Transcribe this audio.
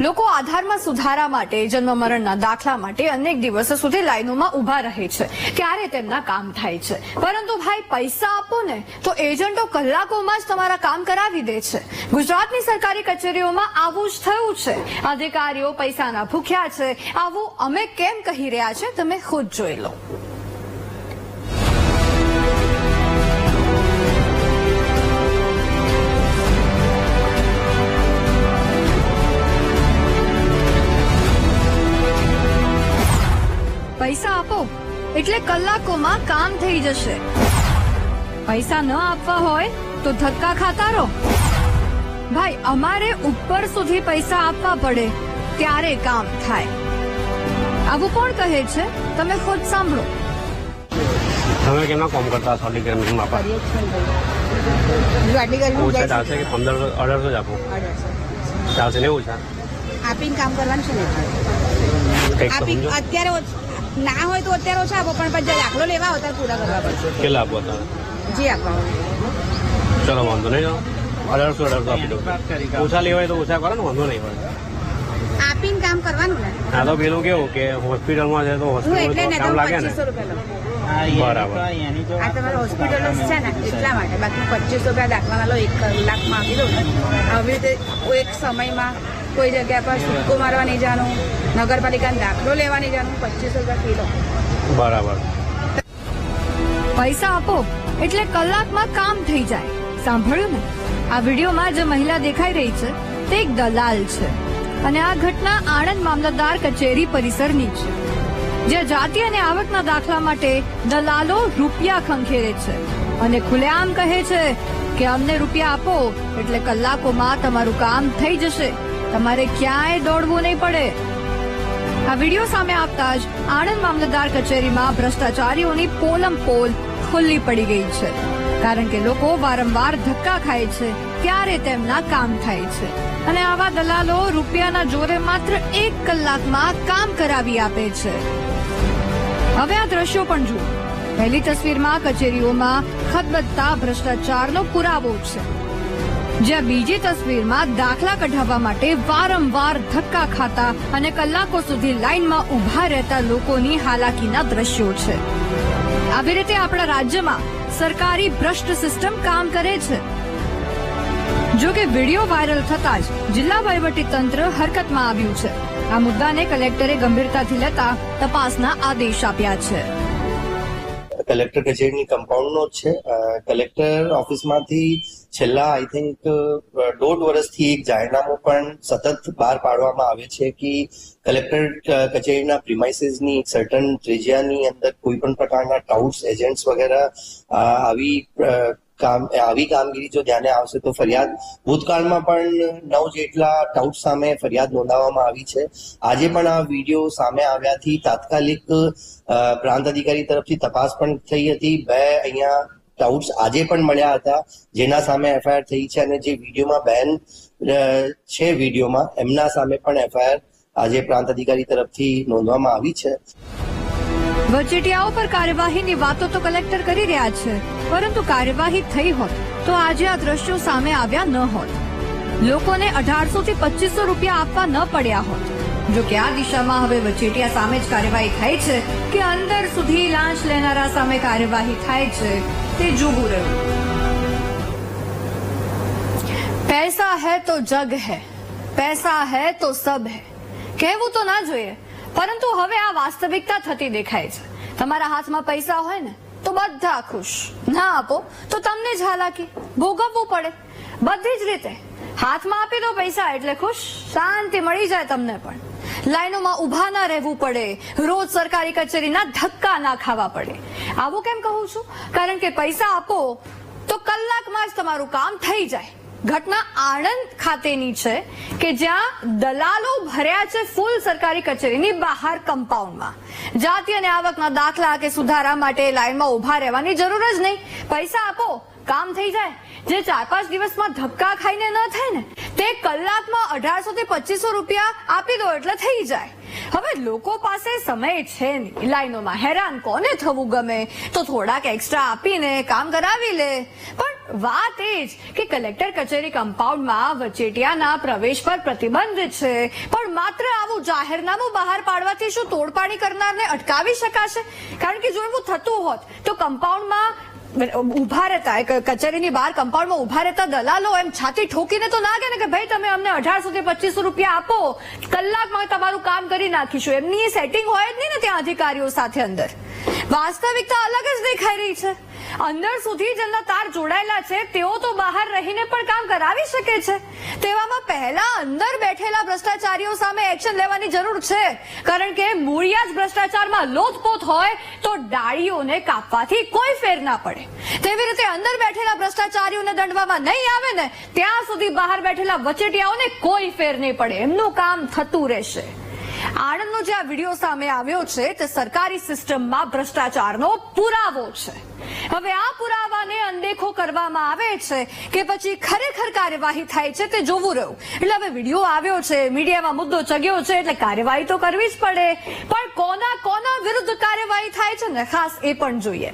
લોકો આધારમાં સુધારા માટે જન્મ મરણના દાખલા માટે અનેક દિવસો સુધી લાઈનોમાં ઊભા રહે છે. ત્યારે તેમના કામ થાય છે. પરંતુ ભાઈ, પૈસા આપો ને તો એજન્ટો કલાકોમાં જ તમારા કામ કરાવી દે છે. ગુજરાતની સરકારી કચેરીઓમાં આવું જ થયું છે. અધિકારીઓ પૈસાના ભૂખ્યા છે. આવું અમે કેમ કહી રહ્યા છે? તમે ખુદ જોઈ લો. પૈસા આપો એટલે કલાકોમાં કામ થઈ જશે. પૈસા ન આપવા હોય તો ધક્કા ખાતા રહો. ભાઈ અમારે ઉપર સુધી પૈસા આપવા પડે ત્યારે કામ થાય. આવું કોણ કહે છે? તમે ખુદ સાંભળો. તમે કેમના કામ કરતા છો? ડિગ્રી માં આપા ઓછા. ચાલશે કે પંદર અઢારસો જ આપો. ચાલશે ને ઓછા આપીને કામ કરવાનું છે ને અત્યારે ના હોય તો અત્યારે ઓછા આપો પણ પછી દાખલો લેવા હોય ત્યારે પૂરા કરવા પડશે કેટલા આપો તમે જે આપવા ચલો વાંધો નહીં અઢારસો અઢારસો આપી દો ઓછા લેવાય હોય તો ઓછા કરો ને વાંધો નહીં હોય આપીને કામ કરવાનું ને. આ તો પેલું કેવું કે હોસ્પિટલમાં છે તો હું હોસ્પિટલ કામ લાગે ને. બરાબર. આ તમારે હોસ્પિટલો છે ને એટલા માટે. બાકી પચીસો રૂપિયા દાખલા લો એક કલાકમાં આપી દઉં આવી રીતે એક સમયમાં કોઈ જગ્યા પર સિક્કો મારવા નહીં જાણું. નગરપાલિકાને દાખલો લેવા નહીં જાણું. પચીસ રૂપિયા કિલો. બરાબર. પૈસા આપો એટલે કલાકમાં કામ થઈ જાય. સાંભળ્યું ને? આ વિડીયોમાં જે મહિલા દેખાઈ રહી છે તે એક દલાલ છે. અને આ ઘટના આણંદ મામલતદાર કચેરી પરિસરની છે. જ્યાં જાતિ અને આવકના દાખલા માટે દલાલો રૂપિયા ખંખેરે છે. અને ખુલ્લેઆમ કહે છે કે અમને રૂપિયા આપો એટલે કલાકોમાં તમારું કામ થઈ જશે. તમારે ક્યાંય દોડવું નહીં પડે. આ વીડિયો સામે આવતા જ આણંદ મામલતદાર કચેરીમાં ભ્રષ્ટાચારીઓની પોલમ પોલ ખુલ્લી પડી ગઈ છે. કારણ કે લોકો વારંવાર ધક્કા ખાય છે, ત્યારે તેમના કામ થાય છે. અને આવા દલાલો રૂપિયાના જોરે માત્ર એક કલાકમાં કામ કરાવી આપે છે. હવે આ દ્રશ્યો પણ જુઓ. પહેલી તસવીરમાં કચેરીઓમાં ખતબત્તા ભ્રષ્ટાચારનો પુરાવો છે. જ્યાં બીજી તસવીરમાં દાખલા કઢાવવા માટે વારંવાર ધક્કા ખાતા અને કલાકો સુધી લાઇનમાં ઊભા રહેતા લોકોની હાલાકીના દ્રશ્યો છે. આવી રીતે આપણા રાજ્યમાં સરકારી ભ્રષ્ટ સિસ્ટમ કામ કરે છે. જો કે વીડિયો વાયરલ થતા જ જિલ્લા વહીવટી તંત્ર હરકતમાં આવ્યું છે. આ મુદ્દાને કલેક્ટરે ગંભીરતાથી લેતા તપાસના આદેશ આપ્યા છે. કલેક્ટર કચેરીની કમ્પાઉન્ડનો જ છે. કલેક્ટર ઓફિસમાંથી છેલ્લા આઈ થિંક દોઢ વર્ષથી એક જાહેરનામું પણ સતત બહાર પાડવામાં આવે છે કે કલેક્ટર કચેરીના પ્રિમાઇસીસની સર્ટન ત્રિજ્યાની અંદર કોઈ પણ પ્રકારના ટાઉટ્સ એજન્ટ્સ વગેરે આવી કામ આવી કામગીરી જો ધ્યાને આવશે તો ફરિયાદ, ભૂતકાળમાં પણ નવ જેટલા ટાઉટ સામે ફરિયાદ નોંધાવવામાં આવી છે. આજે પણ આ વીડિયો સામે આવ્યાથી તાત્કાલિક પ્રાંત અધિકારી તરફથી તપાસ પણ થઈ હતી. બે અહીંયા ટાઉટ્સ આજે પણ મળ્યા હતા, જેના સામે એફઆઈઆર થઈ છે અને જે વિડીયોમાં બેન છે વિડીયોમાં, એમના સામે પણ એફઆઈઆર આજે પ્રાંત અધિકારી તરફથી નોંધવામાં આવી છે. વચેટિયાઓ પર કાર્યવાહીની વાતો તો કલેક્ટર કરી રહ્યા છે, પરંતુ કાર્યવાહી થઈ હોત તો આજે આ દ્રશ્યો સામે આવ્યા ન હોત. લોકોને અઢારસો થી પચીસો રૂપિયા આપવા ન પડ્યા હોત. જો કે આ દિશામાં હવે વચેટિયા સામે જ કાર્યવાહી થાય છે કે અંદર સુધી લાંચ લેનારા સામે કાર્યવાહી થાય છે, તે જોવું રહ્યું. પૈસા હૈ તો જગ હૈ, પૈસા હૈ તો સબ હૈ. કહેવું તો ના જોઈએ પરંતુ હવે આ વાસ્તવિકતા થતી દેખાય છે. તમારા હાથમાં પૈસા હોય ને, તો બધા ખુશ. ના આપો, તો તમને જ હાલાકી. ભોગવવું પડે. બધી જ રીતે. હાથમાં આપી દો પૈસા એટલે ખુશ, શાંતિ મળી જાય તમને પણ. લાઈનોમાં ઊભા ના રહેવું પડે. રોજ સરકારી કચેરીના ધક્કા ના ખાવા પડે. આવું કેમ કહું છું? કારણ કે પૈસા આપો, તો કલાકમાં જ તમારું કામ થઈ જાય. ઘટના આણંદ ખાતેની છે કે જ્યાં દલાલો ભર્યા છે ફૂલ સરકારી કચેરીની બહાર કમ્પાઉન્ડમાં. જાતિ અને આવકના દાખલા કે સુધારા માટે લાઈનમાં ઊભા રહેવાની જરૂર જ નહીં. પૈસા આપો, કામ થઈ જાય. જે ચાર પાંચ દિવસમાં ધક્કા ખાઈને ન થાય ને, તે કલાકમાં અઢારસો થી પચીસો રૂપિયા આપી દો એટલે થઈ જાય. હવે લોકો પાસે સમય છે નહીં. લાઈનોમાં હેરાન કોને થવું ગમે? તો થોડાક એક્સ્ટ્રા આપીને કામ કરાવી લે. પણ વાત એ જ કે કલેક્ટર કચેરી કમ્પાઉન્ડમાં વચેટિયાના પ્રવેશ પર પ્રતિબંધ છે. પણ માત્ર આવું જાહેરનામું બહાર પાડવાથી શું તોડપાણી કરનારને અટકાવી શકાશે? કારણ કે જો એવું થતું હોત, તો કમ્પાઉન્ડમાં ઊભા રહેતા કચેરીની બહાર કમ્પાઉન્ડમાં ઊભા રહેતા દલાલો એમ છાતી ઠોકીને તો ના કહે ને કે, ભાઈ, તમે અમને અઢારસો થી પચીસો રૂપિયા આપો. કલાકમાં તમારું કામ કરી નાખીશું. એમની સેટિંગ હોય જ નહીં ને ત્યાં અધિકારીઓ સાથે અંદર. વાસ્તવિકતા અલગ જ દેખાઈ રહી છે. અંદર સુધી જેમના તાર જોડાયેલા છે, તેઓ તો બહાર રહીને પણ કામ કરાવી શકે છે. તેવામાં પહેલા અંદર બેઠેલા ભ્રષ્ટાચારીઓ સામે એક્શન લેવાની જરૂર છે. કારણ કે મૂળિયા જ ભ્રષ્ટાચારમાં લોથપોથ હોય તો ડાળીઓને કાપવાથી કોઈ ફેર ના પડે. તેવી રીતે અંદર બેઠેલા ભ્રષ્ટાચારીઓને દંડવામાં નહીં આવે ને, ત્યાં સુધી બહાર બેઠેલા વચેટિયાઓને કોઈ ફેર નહીં પડે. એમનું કામ થતું રહેશે. આણંદનો જે આ વીડિયો સામે આવ્યો છે તે સરકારી સિસ્ટમમાં ભ્રષ્ટાચારનો પુરાવો છે. હવે આ પુરાવાને અનદેખો કરવામાં આવે છે કે પછી ખરેખર કાર્યવાહી થાય છે તે જોવું રહ્યું. એટલે હવે વીડિયો આવ્યો છે, મીડિયામાં મુદ્દો ચગ્યો છે, એટલે કાર્યવાહી તો કરવી જ પડે. પણ કોના કોના વિરુદ્ધ કાર્યવાહી થાય છે ને ખાસ એ પણ જોઈએ.